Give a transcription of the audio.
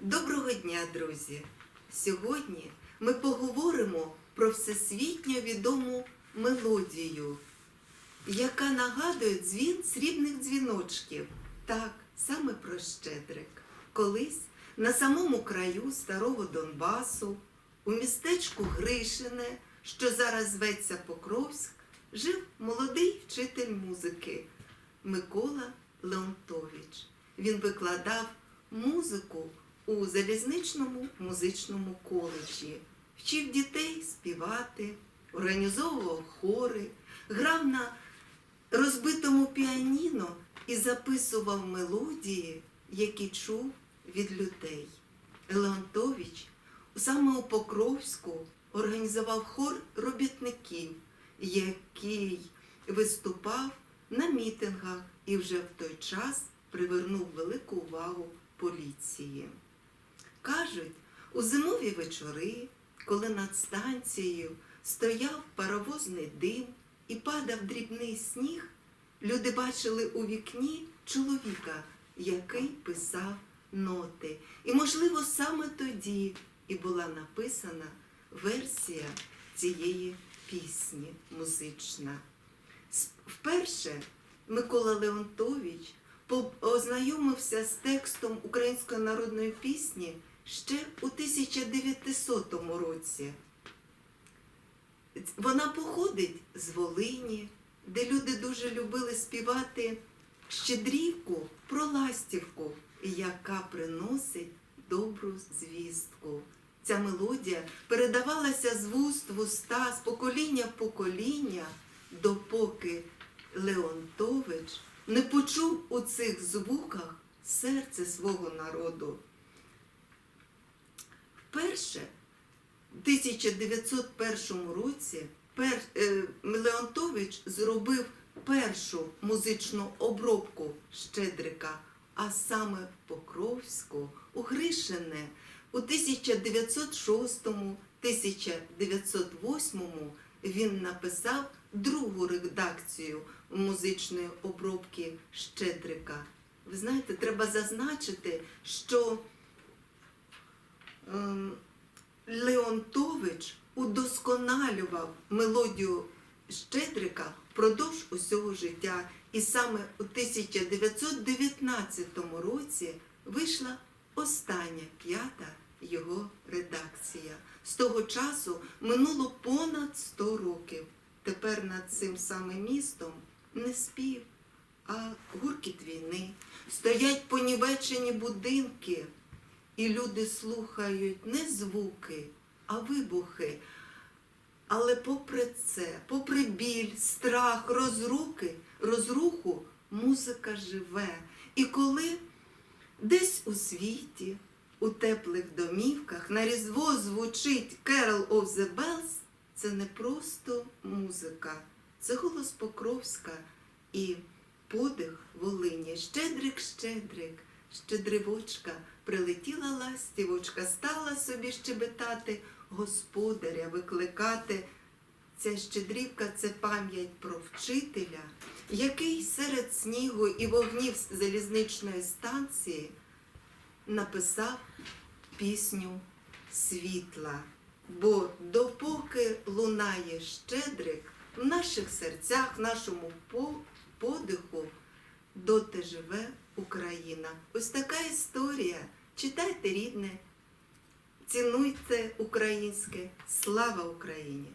Доброго дня, друзі! Сьогодні ми поговоримо про всесвітньо відому мелодію, яка нагадує дзвін срібних дзвіночків. Так, саме про Щедрик. Колись на самому краю старого Донбасу, у містечку Гришине, що зараз зветься Покровськ, жив молодий вчитель музики Микола Леонтович. Він викладав музику у залізничному музичному коледжі, вчив дітей співати, організовував хори, грав на розбитому піаніно і записував мелодії, які чув від людей. Леонтович саме у Покровську організував хор робітників, який виступав на мітингах і вже в той час привернув велику увагу поліції. Кажуть, у зимові вечори, коли над станцією стояв паровозний дим і падав дрібний сніг, люди бачили у вікні чоловіка, який писав ноти. І, можливо, саме тоді і була написана версія цієї пісні музична. Вперше Микола Леонтович ознайомився з текстом української народної пісні ще у 1900 році. Вона походить з Волині, де люди дуже любили співати щедрівку про ластівку, яка приносить добру звістку. Ця мелодія передавалася з вуст в уста, з покоління в покоління, допоки Леонтович не почув у цих звуках серце свого народу. Вперше в 1901 році пер, е, Леонтович зробив першу музичну обробку Щедрика, а саме Покровську, у Гришине у 1906-1908 він написав другу редакцію музичної обробки Щедрика. Ви знаєте, треба зазначити, що Леонтович удосконалював мелодію Щедрика впродовж усього життя. І саме у 1919 році вийшла остання п'ята його редакція. З того часу минуло понад 100 років. Тепер над цим самим містом не спів, а гуркіт війни. Стоять понівечені будинки, і люди слухають не звуки, а вибухи. Але попри це, попри біль, страх, розруки, розруху, музика живе. І коли десь у світі, у теплих домівках на різдво звучить Carol of the Bells, це не просто музика, це голос Покровська і подих Волині. Щедрик, щедрик, щедривочка, прилетіла ластівочка, стала собі щебетати, господаря викликати. Ця щедрівка це пам'ять про вчителя, який серед снігу і вогнів залізничної станції написав пісню світла. Бо допоки лунає щедрик, в наших серцях, в нашому подиху, доти живе Україна. Ось така історія. Читайте рідне, цінуйте українське. Слава Україні!